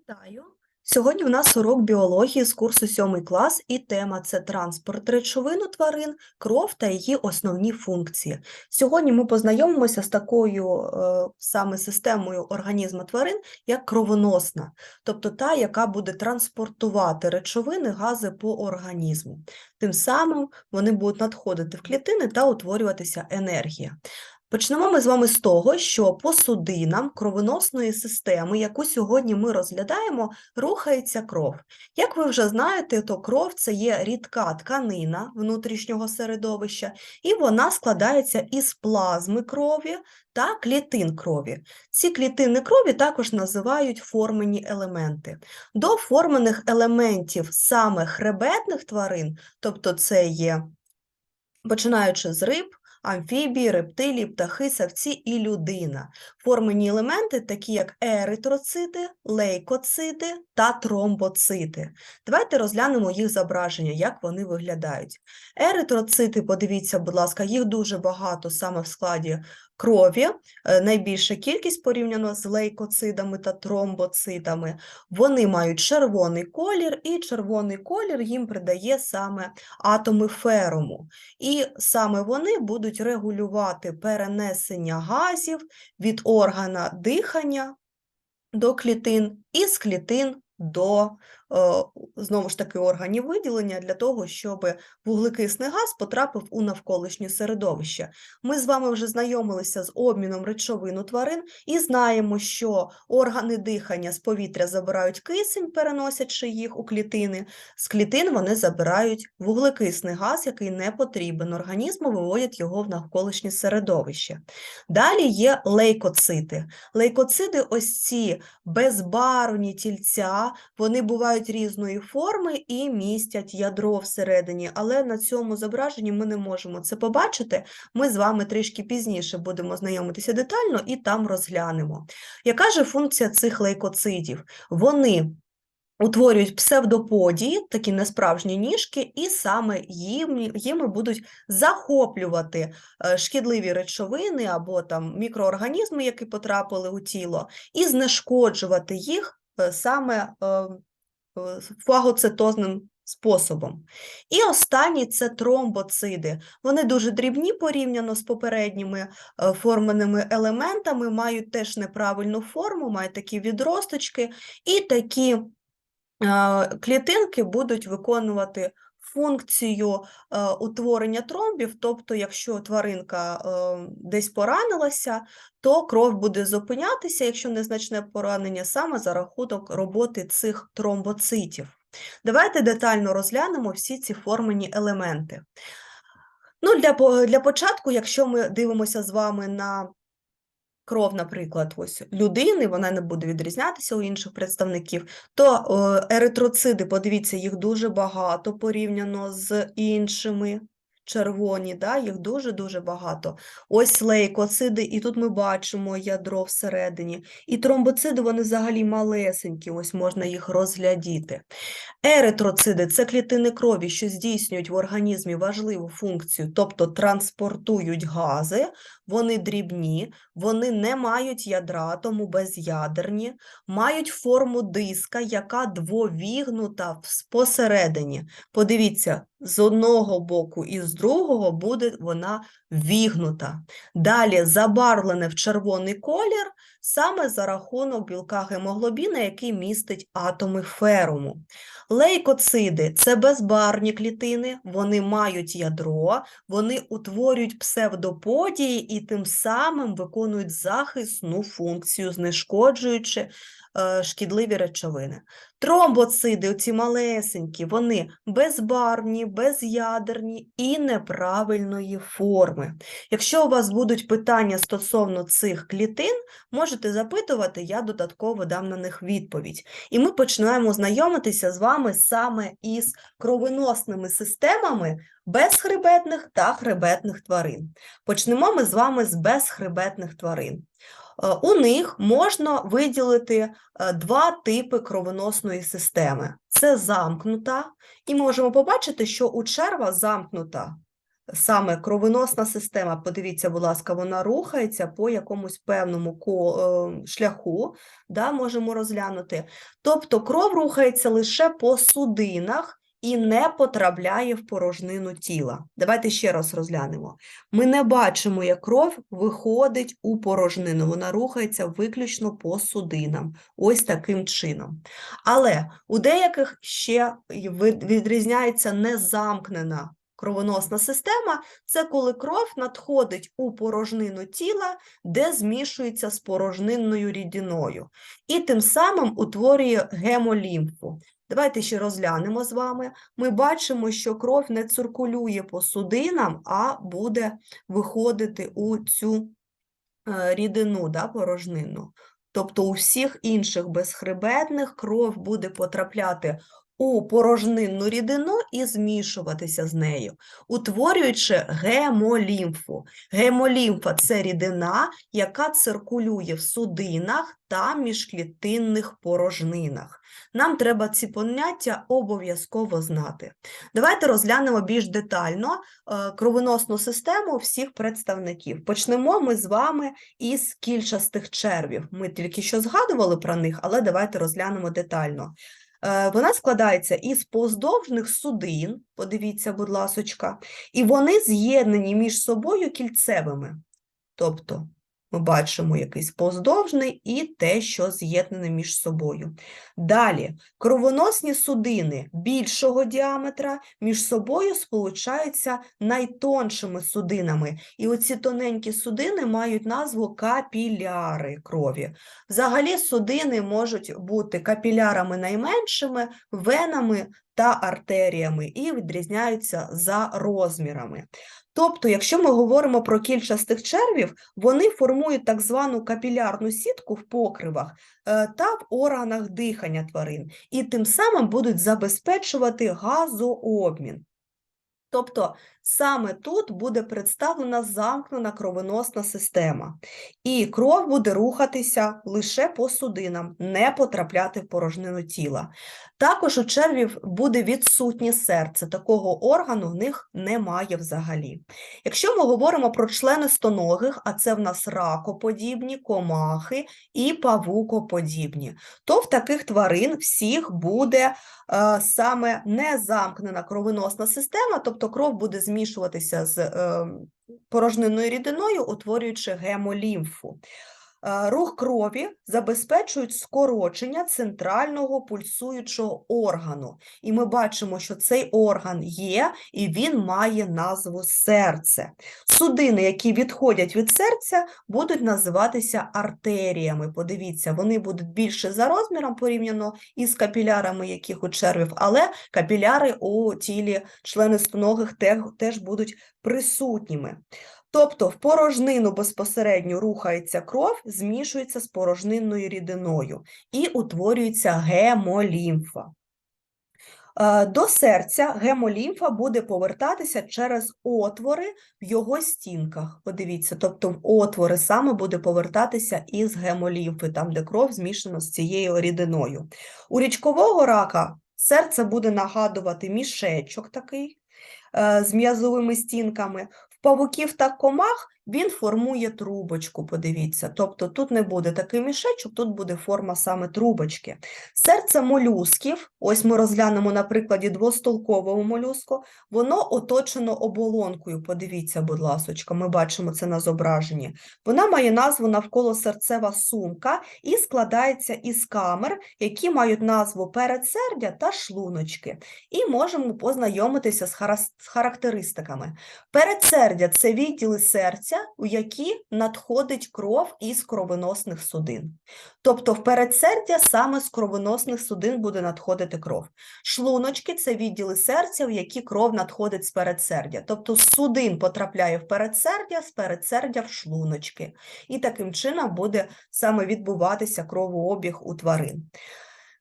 Вітаю! Сьогодні в нас урок біології з курсу 7 клас, і тема це транспорт речовин у тварин, кров та її основні функції. Сьогодні ми познайомимося з такою е, саме системою організму тварин, як кровоносна, тобто та, яка буде транспортувати речовини, гази по організму. Тим самим вони будуть надходити в клітини та утворюватися енергія. Почнемо ми з вами з того, що по судинам кровоносної системи, яку сьогодні ми розглядаємо, рухається кров. Як ви вже знаєте, то кров це є рідка тканина внутрішнього середовища, і вона складається із плазми крові та клітин крові. Ці клітини крові також називають формені елементи. До формених елементів саме хребетних тварин, тобто це є починаючи з риб, амфібії, рептилії, птахи, савці і людина. Формені елементи, такі як еритроцити, лейкоцити та тромбоцити. Давайте розглянемо їх зображення, як вони виглядають. Еритроцити, подивіться, будь ласка, їх дуже багато саме в складі крові, е, найбільша кількість порівняно з лейкоцидами та тромбоцитами. Вони мають червоний колір, і червоний колір їм придає саме атоми феруму. І саме вони будуть регулювати перенесення газів від органа дихання до клітин і з клітин до знову ж таки органів виділення для того, щоб вуглекисний газ потрапив у навколишнє середовище. Ми з вами вже знайомилися з обміном речовин у тварин і знаємо, що органи дихання з повітря забирають кисень, переносячи їх у клітини. З клітин вони забирають вуглекисний газ, який не потрібен організму, виводять його в навколишнє середовище. Далі є лейкоцити. Лейкоцити ось ці безбарвні тільця, вони бувають різної форми і містять ядро всередині, але на цьому зображенні ми не можемо це побачити. Ми з вами трішки пізніше будемо знайомитися детально і там розглянемо. Яка ж функція цих лейкоцидів? Вони утворюють псевдоподії, такі несправжні ніжки, і саме їм, їми будуть захоплювати е, шкідливі речовини або там мікроорганізми, які потрапили у тіло, і знешкоджувати їх е, саме е, фагоцитозним способом. І останній це тромбоциди. Вони дуже дрібні порівняно з попередніми е, форменими елементами, мають теж неправильну форму, мають такі відросточки, і такі е, клітинки будуть виконувати функцію е, утворення тромбів, тобто, якщо тваринка е, десь поранилася, то кров буде зупинятися, якщо незначне поранення, саме за рахунок роботи цих тромбоцитів. Давайте детально розглянемо всі ці формені елементи. Ну, для, для початку, якщо ми дивимося з вами на кров, наприклад, ось людини, вона не буде відрізнятися у інших представників, то е, еритроциди, подивіться, їх дуже багато порівняно з іншими. Червоні, да, їх дуже-дуже багато. Ось лейкоциди, і тут ми бачимо ядро всередині. І тромбоциди, вони взагалі малесенькі, ось можна їх розглядіти. Еритроциди це клітини крові, що здійснюють в організмі важливу функцію, тобто транспортують гази, вони дрібні, вони не мають ядра, тому безядерні, мають форму диска, яка двовігнута посередині. Подивіться, з одного боку і з другого буде вона вігнута. Далі забарвлене в червоний колір саме за рахунок білка гемоглобіна, який містить атоми феруму. Лейкоциди це безбарвні клітини, вони мають ядро, вони утворюють псевдоподії і тим самим виконують захисну функцію, знешкоджуючи е, шкідливі речовини. Тромбоциди, оці малесенькі, вони безбарвні, безядерні і неправильної форми. Якщо у вас будуть питання стосовно цих клітин, можете запитувати, я додатково дам на них відповідь. І ми починаємо знайомитися з вами саме із кровоносними системами безхребетних та хребетних тварин. Почнемо ми з вами з безхребетних тварин. Е, У них можна виділити е, два типи кровоносної системи. Це замкнута, і можемо побачити, що у черва замкнута саме кровоносна система, подивіться, будь ласка, вона рухається по якомусь певному е, шляху, да, можемо розглянути. Тобто кров рухається лише по судинах і не потрапляє в порожнину тіла. Давайте ще раз розглянемо. Ми не бачимо, як кров виходить у порожнину, вона рухається виключно по судинам, ось таким чином. Але у деяких ще відрізняється незамкнена кровоносна система, це коли кров надходить у порожнину тіла, де змішується з порожнинною рідиною, і тим самим утворює гемолімфу. Давайте ще розглянемо з вами. Ми бачимо, що кров не циркулює по судинам, а буде виходити у цю е, рідину, да, порожнину. Тобто у всіх інших безхребетних кров буде потрапляти у порожнинну рідину і змішуватися з нею, утворюючи гемолімфу. Гемолімфа це рідина, яка циркулює в судинах та міжклітинних порожнинах. Нам треба ці поняття обов'язково знати. Давайте розглянемо більш детально е, кровоносну систему всіх представників. Почнемо ми з вами із кільчастих червів. Ми тільки що згадували про них, але давайте розглянемо детально. Е, Вона складається із поздовжних судин, подивіться, будь ласочка, і вони з'єднані між собою кільцевими. Тобто ми бачимо якийсь поздовжний і те, що з'єднане між собою. Далі, кровоносні судини більшого діаметра між собою сполучаються найтоншими судинами. І оці тоненькі судини мають назву капіляри крові. Взагалі судини можуть бути капілярами найменшими, венами та артеріями і відрізняються за розмірами. Тобто, якщо ми говоримо про кільчастих червів, вони формують так звану капілярну сітку в покривах е, та в органах дихання тварин, і тим самим будуть забезпечувати газообмін. Тобто саме тут буде представлена замкнена кровоносна система, і кров буде рухатися лише по судинам, не потрапляти в порожнину тіла. Також у червів буде відсутнє серце, такого органу в них немає взагалі. Якщо ми говоримо про члени стоногих, а це в нас ракоподібні, комахи і павукоподібні, то в таких тварин всіх буде е, саме незамкнена кровоносна система, тобто кров буде змішуватися з е, порожниною рідиною, утворюючи гемолімфу. Е, Рух крові забезпечують скорочення центрального пульсуючого органу. І ми бачимо, що цей орган є, і він має назву серце. Судини, які відходять від серця, будуть називатися артеріями. Подивіться, вони будуть більше за розміром порівняно із капілярами, яких у червів, але капіляри у тілі членистоногих теж, теж будуть присутніми. Тобто в порожнину безпосередньо рухається кров, змішується з порожнинною рідиною і утворюється гемолімфа. Е, До серця гемолімфа буде повертатися через отвори в його стінках. Подивіться, тобто в отвори саме буде повертатися із гемолімфи, там, де кров змішана з цією рідиною. У річкового рака серце буде нагадувати мішечок такий е, з м'язовими стінками. Павуків та комах він формує трубочку, подивіться. Тобто тут не буде такий мішечок, тут буде форма саме трубочки. Серце молюсків, ось ми розглянемо на прикладі двостолкового молюску, воно оточено оболонкою. Подивіться, будь ласочка, ми бачимо це на зображенні. Вона має назву навколо серцева сумка і складається із камер, які мають назву передсердя та шлуночки. І можемо познайомитися з характеристиками. Передсердя – це відділи серця, у які надходить кров із кровоносних судин. Тобто в передсердя саме з кровоносних судин буде надходити кров. Шлуночки – це відділи серця, в які кров надходить з передсердя. Тобто судин потрапляє в передсердя, з передсердя в шлуночки. І таким чином буде саме відбуватися кровообіг у тварин.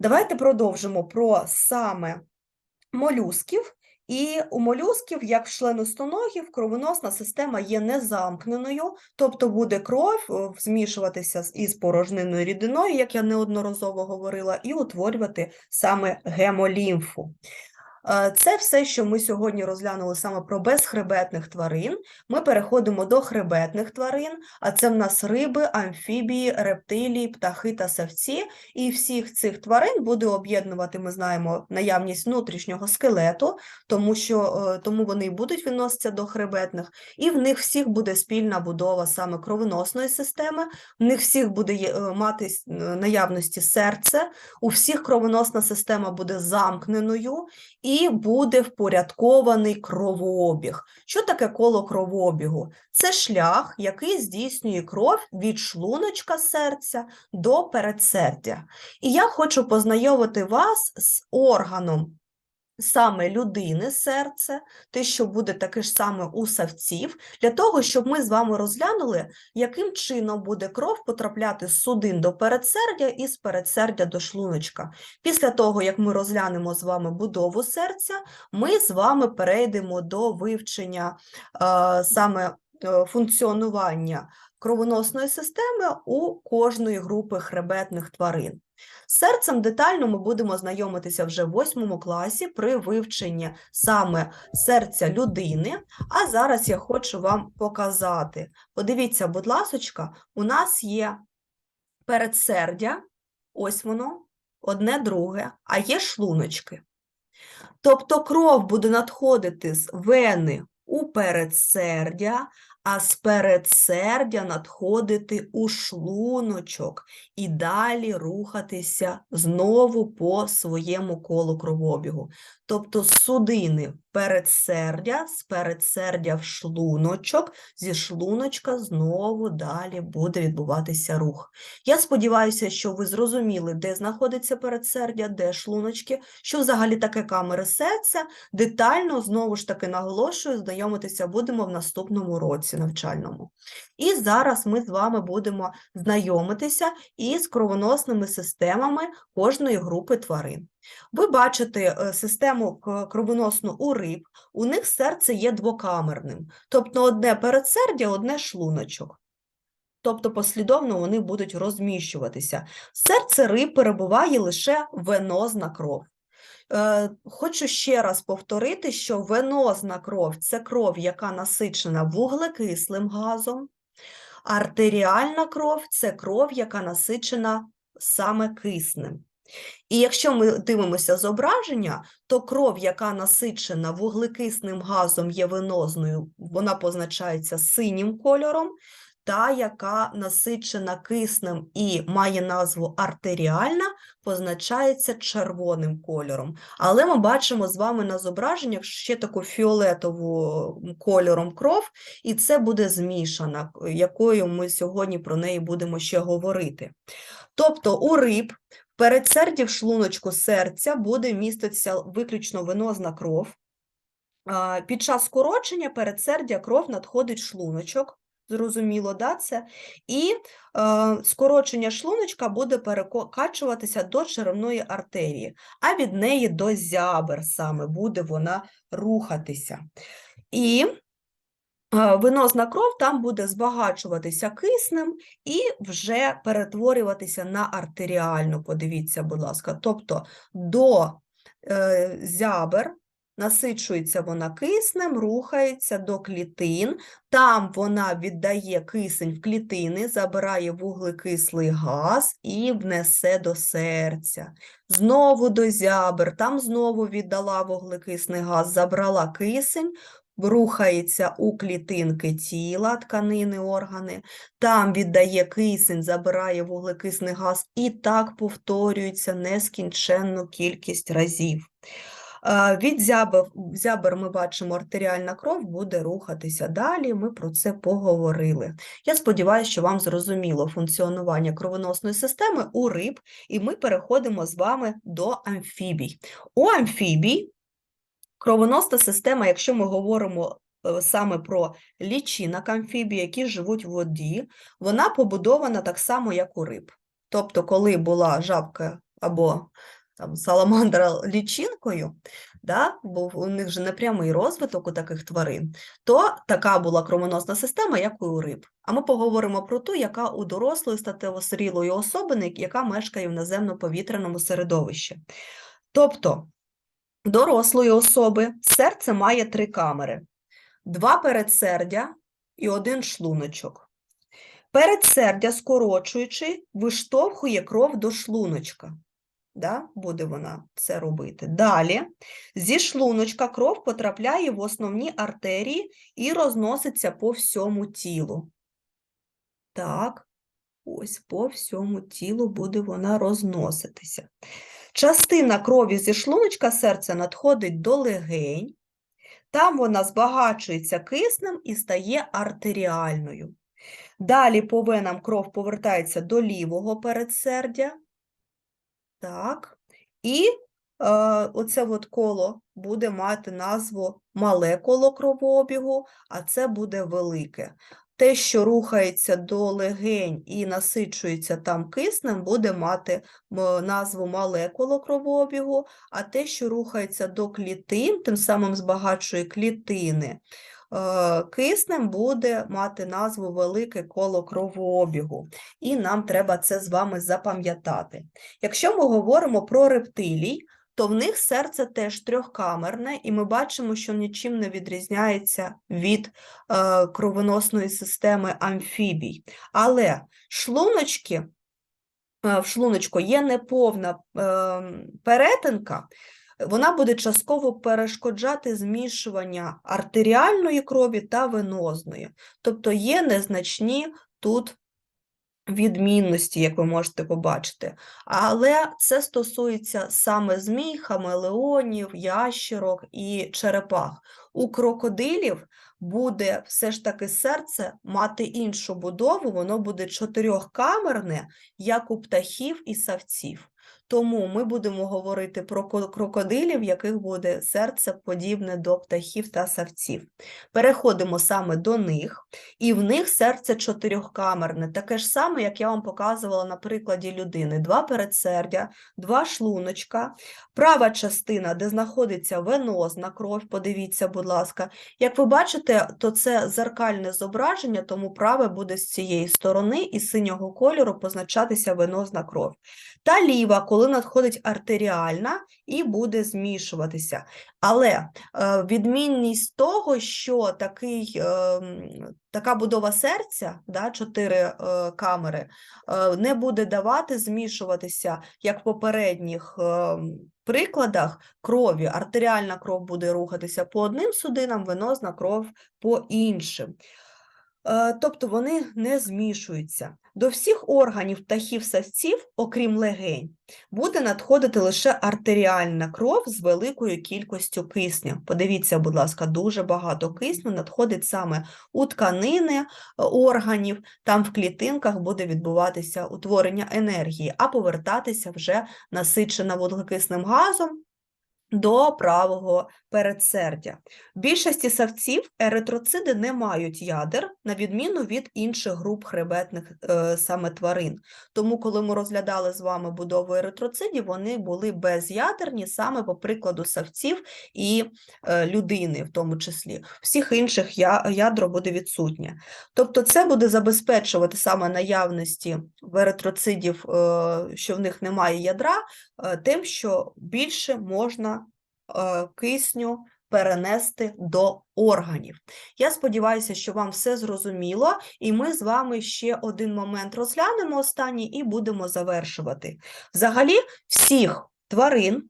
Давайте продовжимо про саме молюсків. І у молюсків, як в членостоногів, кровоносна система є незамкненою, тобто буде кров е, змішуватися із порожниною рідиною, як я неодноразово говорила, і утворювати саме гемолімфу. Е, Це все, що ми сьогодні розглянули саме про безхребетних тварин. Ми переходимо до хребетних тварин, а це в нас риби, амфібії, рептилії, птахи та савці. І всіх цих тварин буде об'єднувати, ми знаємо, наявність внутрішнього скелету, тому що е, тому вони і будуть відноситися до хребетних, і в них всіх буде спільна будова саме кровоносної системи, в них всіх буде е, мати наявності серце, у всіх кровоносна система буде замкненою і буде впорядкований кровообіг. Що таке коло кровообігу? Це шлях, який здійснює кров від шлуночка серця до передсердя. І я хочу познайомити вас з органом саме людини серце, те, що буде таке ж саме у савців, для того, щоб ми з вами розглянули, яким чином буде кров потрапляти з судин до передсердя і з передсердя до шлуночка. Після того, як ми розглянемо з вами будову серця, ми з вами перейдемо до вивчення е, саме е, функціонування кровоносної системи у кожної групи хребетних тварин. Серцем детально ми будемо знайомитися вже в восьмому класі при вивченні саме серця людини. А зараз я хочу вам показати. Подивіться, будь ласочка, у нас є передсердя, ось воно, одне друге, а є шлуночки. Тобто кров буде надходити з вени у передсердя, а з передсердя надходити у шлуночок і далі рухатися знову по своєму колу кровообігу. Тобто судини передсердя, з передсердя в шлуночок, зі шлуночка знову далі буде відбуватися рух. Я сподіваюся, що ви зрозуміли, де знаходиться передсердя, де шлуночки, що взагалі таке камери серця. Детально, знову ж таки, наголошую, знайомитися будемо в наступному році навчальному. І зараз ми з вами будемо знайомитися із кровоносними системами кожної групи тварин. Ви бачите е, систему кровоносну у риб, у них серце є двокамерним, тобто одне передсердя, одне шлуночок. Тобто послідовно вони будуть розміщуватися. Серце риб перебуває лише венозна кров. Е, Хочу ще раз повторити, що венозна кров це кров, яка насичена вуглекислим газом, артеріальна кров це кров, яка насичена саме киснем. І якщо ми дивимося зображення, то кров, яка насичена вуглекисним газом є венозною, вона позначається синім кольором, та, яка насичена киснем і має назву артеріальна, позначається червоним кольором. Але ми бачимо з вами на зображеннях ще таку фіолетову кольором кров, і це буде змішана, якою ми сьогодні про неї будемо ще говорити. Тобто у риб передсерді в шлуночку серця буде міститися виключно венозна кров. Під час скорочення передсердя кров надходить шлуночок, зрозуміло, да, це? І е, скорочення шлуночка буде перекачуватися до черевної артерії, а від неї до зябер саме буде вона рухатися. І е, венозна кров там буде збагачуватися киснем і вже перетворюватися на артеріальну, подивіться, будь ласка. Тобто до е, зябер насичується вона киснем, рухається до клітин, там вона віддає кисень в клітини, забирає вуглекислий газ і внесе до серця. Знову до зябер, там знову віддала вуглекислий газ, забрала кисень, рухається у клітинки тіла, тканини, органи, там віддає кисень, забирає вуглекисний газ, і так повторюється нескінченну кількість разів. Від зябер ми бачимо, артеріальна кров буде рухатися далі. Ми про це поговорили. Я сподіваюся, що вам зрозуміло функціонування кровоносної системи у риб, і ми переходимо з вами до амфібій. У амфібій кровоносна система, якщо ми говоримо е, саме про лічинок амфібій, які живуть в воді, вона побудована так само, як у риб. Тобто, коли була жабка або там, саламандра лічинкою, да, був у них же непрямий розвиток у таких тварин, то така була кровоносна система, як і у риб. А ми поговоримо про ту, яка у дорослої статево-зрілої особини, яка мешкає в наземно-повітряному середовищі. Тобто, дорослої особи серце має три камери: два передсердя і один шлуночок. Передсердя, скорочуючи, виштовхує кров до шлуночка. Да? Буде вона це робити. Далі зі шлуночка кров потрапляє в основні артерії і розноситься по всьому тілу. Так, ось по всьому тілу буде вона розноситися. Частина крові зі шлуночка серця надходить до легень, там вона збагачується киснем і стає артеріальною. Далі по венам кров повертається до лівого передсердя. Так. І е, оце от коло буде мати назву мале коло кровообігу, а це буде велике. Те, що рухається до легень і насичується там киснем, буде мати назву мале коло кровообігу, а те, що рухається до клітин, тим самим збагачує клітини, киснем буде мати назву велике коло кровообігу. І нам треба це з вами запам'ятати. Якщо ми говоримо про рептилій, то в них серце теж трьохкамерне, і ми бачимо, що нічим не відрізняється від е, кровоносної системи амфібій. Але шлуночки, е, в шлуночку є неповна е, перетинка, вона буде частково перешкоджати змішування артеріальної крові та венозної. Тобто є незначні тут відмінності, як ви можете побачити. Але це стосується саме змій, хамелеонів, ящерок і черепах. У крокодилів буде все ж таки серце мати іншу будову, воно буде чотирьохкамерне, як у птахів і савців. Тому ми будемо говорити про крокодилів, яких буде серце подібне до птахів та савців. Переходимо саме до них, і в них серце чотирьохкамерне, таке ж саме, як я вам показувала на прикладі людини: два передсердя, два шлуночка, права частина, де знаходиться венозна кров. Подивіться, будь ласка. Як ви бачите, то це зеркальне зображення, тому праве буде з цієї сторони і синього кольору позначатися венозна кров. Та ліва, коли надходить артеріальна і буде змішуватися. Але е, відмінність того, що такий, е, така будова серця, да, чотири е, камери, е, не буде давати змішуватися, як в попередніх е, прикладах крові. Артеріальна кров буде рухатися по одним судинам, венозна кров по іншим. Тобто вони не змішуються. До всіх органів птахів савців, окрім легень, буде надходити лише артеріальна кров з великою кількістю кисню. Подивіться, будь ласка, дуже багато кисню надходить саме у тканини е, органів, там в клітинках буде відбуватися утворення енергії, а повертатися вже насичена вуглекисним газом до правого передсердя. В більшості савців еритроциди не мають ядер, на відміну від інших груп хребетних е, саме тварин. Тому, коли ми розглядали з вами будову еритроцидів, вони були безядерні саме по прикладу савців і е, людини, в тому числі. Всіх інших я, ядро буде відсутнє. Тобто, це буде забезпечувати саме наявності в еритроцидів, е, що в них немає ядра, е, тим, що більше можна кисню перенести до органів. Я сподіваюся, що вам все зрозуміло, і ми з вами ще один момент розглянемо останній і будемо завершувати. Взагалі, всіх тварин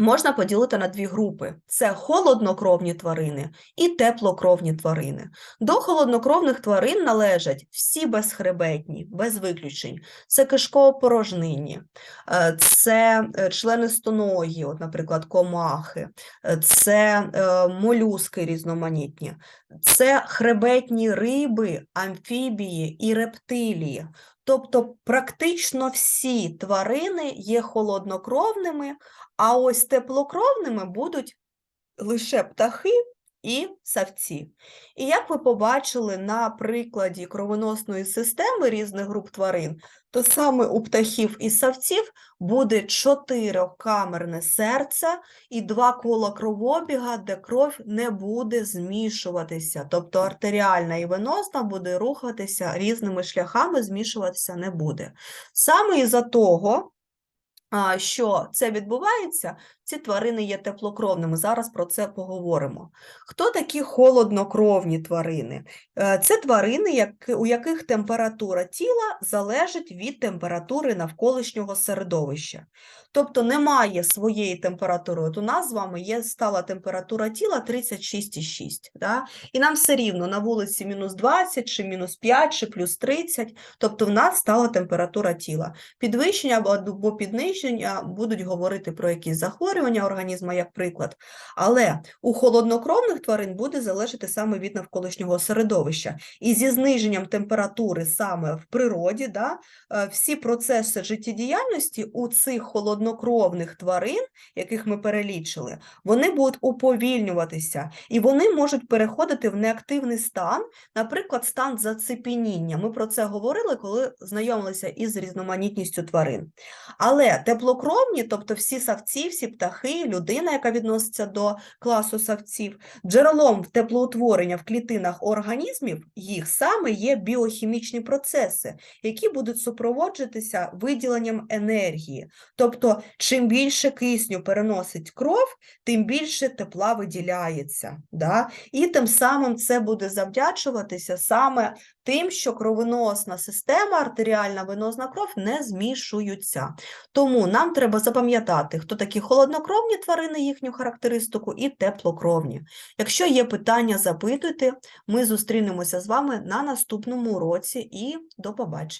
можна поділити на дві групи: це холоднокровні тварини і теплокровні тварини. До холоднокровних тварин належать всі безхребетні, без виключень. Це кишково-порожнині, е, це е, членистоногі, от, наприклад, комахи, е, це молюски різноманітні, це хребетні риби, амфібії і рептилії. Тобто практично всі тварини є холоднокровними, а ось теплокровними будуть лише птахи і савці. І як ви побачили на прикладі кровоносної системи різних груп тварин, то саме у птахів і савців буде чотирикамерне серце і два кола кровобіга, де кров не буде змішуватися. Тобто артеріальна і венозна буде рухатися різними шляхами, змішуватися не буде. Саме із-за того, що це відбувається, ці тварини є теплокровними. Зараз про це поговоримо. Хто такі холоднокровні тварини? Е, Це тварини, у яких температура тіла залежить від температури навколишнього середовища. Тобто немає своєї температури. От у нас з вами є стала температура тіла 36,6. Да? І нам все рівно на вулиці мінус 20, чи мінус 5, чи плюс 30. Тобто в нас стала температура тіла. Підвищення або підниження будуть говорити про якісь захворювання організму, як приклад. Але у холоднокровних тварин буде залежати саме від навколишнього середовища. І зі зниженням температури саме в природі, да, е, всі процеси життєдіяльності у цих холоднокровних тварин, яких ми перелічили, вони будуть уповільнюватися, і вони можуть переходити в неактивний стан, наприклад, стан зацепеніння. Ми про це говорили, коли знайомилися із різноманітністю тварин. Але теплокровні, тобто всі савці, всі птахи, людина, яка відноситься до класу савців, джерелом теплоутворення в клітинах організмів їх саме є біохімічні процеси, які будуть супроводжуватися виділенням енергії. Тобто, чим більше кисню переносить кров, тим більше тепла виділяється. Да? І тим самим це буде завдячуватися саме тим, що кровоносна система, артеріальна венозна кров не змішуються. Тому нам треба запам'ятати, хто такі холоднокровні тварини, їхню характеристику, і теплокровні. Якщо є питання, запитуйте. Ми зустрінемося з вами на наступному уроці і до побачення.